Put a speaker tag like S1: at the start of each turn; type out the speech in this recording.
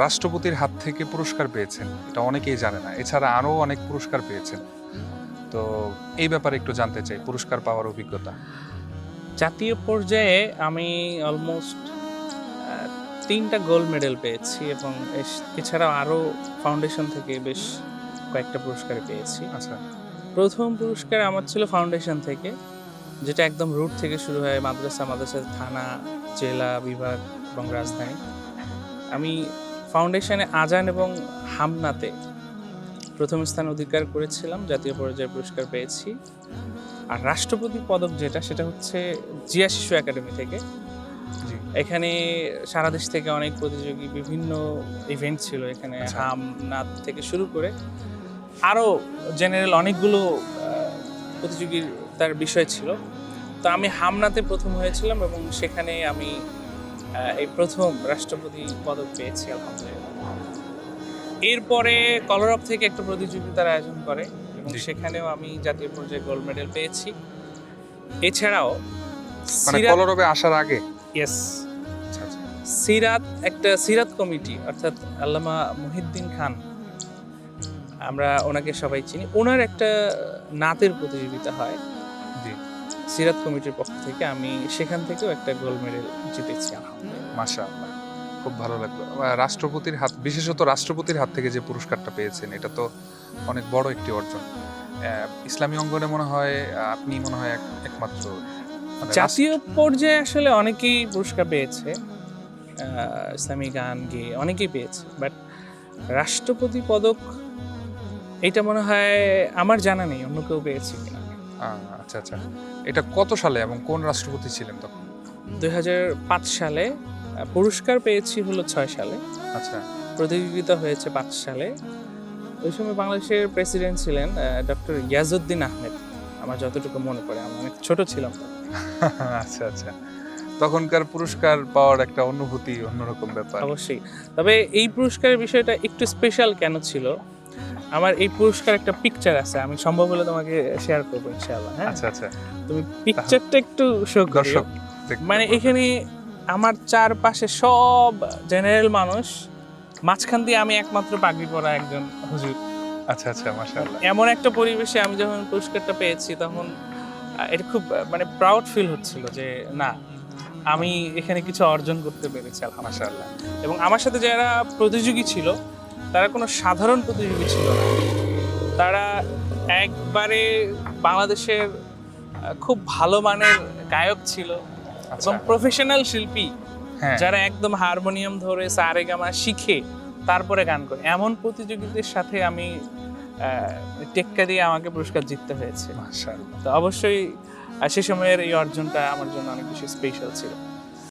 S1: রাষ্ট্রপতির হাত থেকে পুরস্কার পেয়েছেন এটা অনেকেই জানে না। এছাড়া আরও অনেক পুরস্কার পেয়েছেন। তো এই ব্যাপারে একটু জানতে চাই পুরস্কার পাওয়ার অভিজ্ঞতা।
S2: জাতীয় পর্যায়ে আমি অলমোস্ট তিনটা গোল্ড মেডেল পেয়েছি এবং এছাড়াও আরও ফাউন্ডেশন থেকে বেশ কয়েকটা পুরস্কার পেয়েছি।
S1: আচ্ছা।
S2: প্রথম পুরস্কার আমার ছিল ফাউন্ডেশন থেকে যেটা একদম রুট থেকে শুরু হয় মাদ্রাসা মাদ্রাসা থানা জেলা বিভাগ এবং রাজধানী। আমি ফাউন্ডেশনে আজান এবং হামনাতে প্রথম স্থান অধিকার করেছিলাম জাতীয় পর্যায়ে পুরস্কার পেয়েছি। আর রাষ্ট্রপতি পদক যেটা সেটা হচ্ছে জিয়া শিশু একাডেমি থেকে। এখানে সারা দেশ থেকে অনেক প্রতিযোগী বিভিন্ন ইভেন্ট ছিল এখানে
S1: আচ্ছা।
S2: হাম নাচ থেকে শুরু করে। আরও জেনারেল অনেকগুলো আহ, প্রতিযোগীর তার বিষয় ছিল। তো আমি হামনাতে প্রথম হয়েছিলাম এবং সেখানে আমি এই প্রথম রাষ্ট্রপতি পদক পেয়েছি আলহামদুলিল্লাহ। এরপরে কলরব থেকে একটা প্রতিযোগিতার আয়োজন করে এবং সেখানেও আমি জাতীয় পর্যায়ে গোল্ড মেডেল পেয়েছি। এছাড়াও
S1: মানে কলরবে আসার আগে?
S2: ইয়েস
S1: আচ্ছা আচ্ছা।
S2: সিরাত একটা সিরাত কমিটি অর্থাৎ আল্লামা মহিউদ্দিন খান আমরা ওনাকে সবাই চিনি। ওনার একটা নাতের প্রতিযোগিতা হয়।
S1: জি।
S2: সিরাত কমিটির পক্ষ থেকে আমি সেখান থেকেও একটা গোল্ড মেডেল জিতেছি আলহামদুলিল্লাহ।
S1: মাশা খুব ভালো লাগল। রাষ্ট্রপতির হাত বিশেষত রাষ্ট্রপতির হাত থেকে যে পুরস্কারটা পেয়েছেন এটা তো অনেক বড় একটি অর্জন। ইসলামী অঙ্গনে মনে হয় আপনি মনে হয় একমাত্র মানে
S2: জাতীয় পর্যায়ে আসলে অনেকেই পুরস্কার পেয়েছে। ইসলামী গান গেয়ে অনেকেই পেয়েছে বাট রাষ্ট্রপতি পদক এটা মনে হয় আমার জানা নেই অন্য কেউ পেয়েছে কিনা।
S1: আচ্ছা আচ্ছা। এটা কত সালে এবং কোন রাষ্ট্রপতি ছিলেন তখন?
S2: দুই হাজার পাঁচ সালে পুরস্কার পেয়েছি হলো ছয় সালে।
S1: আচ্ছা।
S2: প্রতিযোগিতা হয়েছে পাঁচ সালে। ওই সময় বাংলাদেশের প্রেসিডেন্ট ছিলেন ডক্টর ইয়াজউদ্দিন আহমেদ। আমার যতটুকু মনে পড়ে আমি অনেক ছোট ছিলাম।
S1: আচ্ছা আচ্ছা। তখনকার পুরস্কার পাওয়ার একটা অনুভূতি অন্যরকম ব্যাপার।
S2: অবশ্যই। তবে এই পুরস্কারের বিষয়টা একটু স্পেশাল কেন ছিল? আমার এই পুরস্কার একটা পিকচার আছে আমি সম্ভব হলে তোমাকে শেয়ার করব ইনশাআল্লাহ হ্যাঁ?
S1: আচ্ছা আচ্ছা।
S2: তুমি পিকচারটা একটু
S1: দর্শক
S2: মানে এখানে আমার চারপাশে সব জেনারেল মানুষ মাঝখান দিয়ে আমি একমাত্র পাগড়ি পরা একজন হুজুর।
S1: আচ্ছা আচ্ছা মাশাআল্লাহ।
S2: এমন একটা পরিবেশে আমি যখন পুরস্কারটা পেয়েছি তখন এটা খুব মানে প্রাউড ফিল হচ্ছিল যে না আমি এখানে কিছু অর্জন করতে পেরেছি আলহামদুলিল্লাহ। এবং আমার সাথে যারা প্রতিযোগী ছিল তারা কোনো সাধারণ প্রতিযোগী ছিল না। তারা একবারে বাংলাদেশের খুব ভালো মানের গায়ক ছিল
S1: আচ্ছা।
S2: এবং প্রফেশনাল শিল্পী।
S1: হ্যাঁ।
S2: যারা একদম হারমোনিয়াম ধরে সারেগামা শিখে তারপরে গান করে। এমন প্রতিযোগীদের সাথে আমি টেক্কা দিয়ে আমাকে পুরস্কার জিততে হয়েছে। তো অবশ্যই সে সময়ের এই অর্জনটা আমার জন্য অনেক বেশি স্পেশাল ছিল।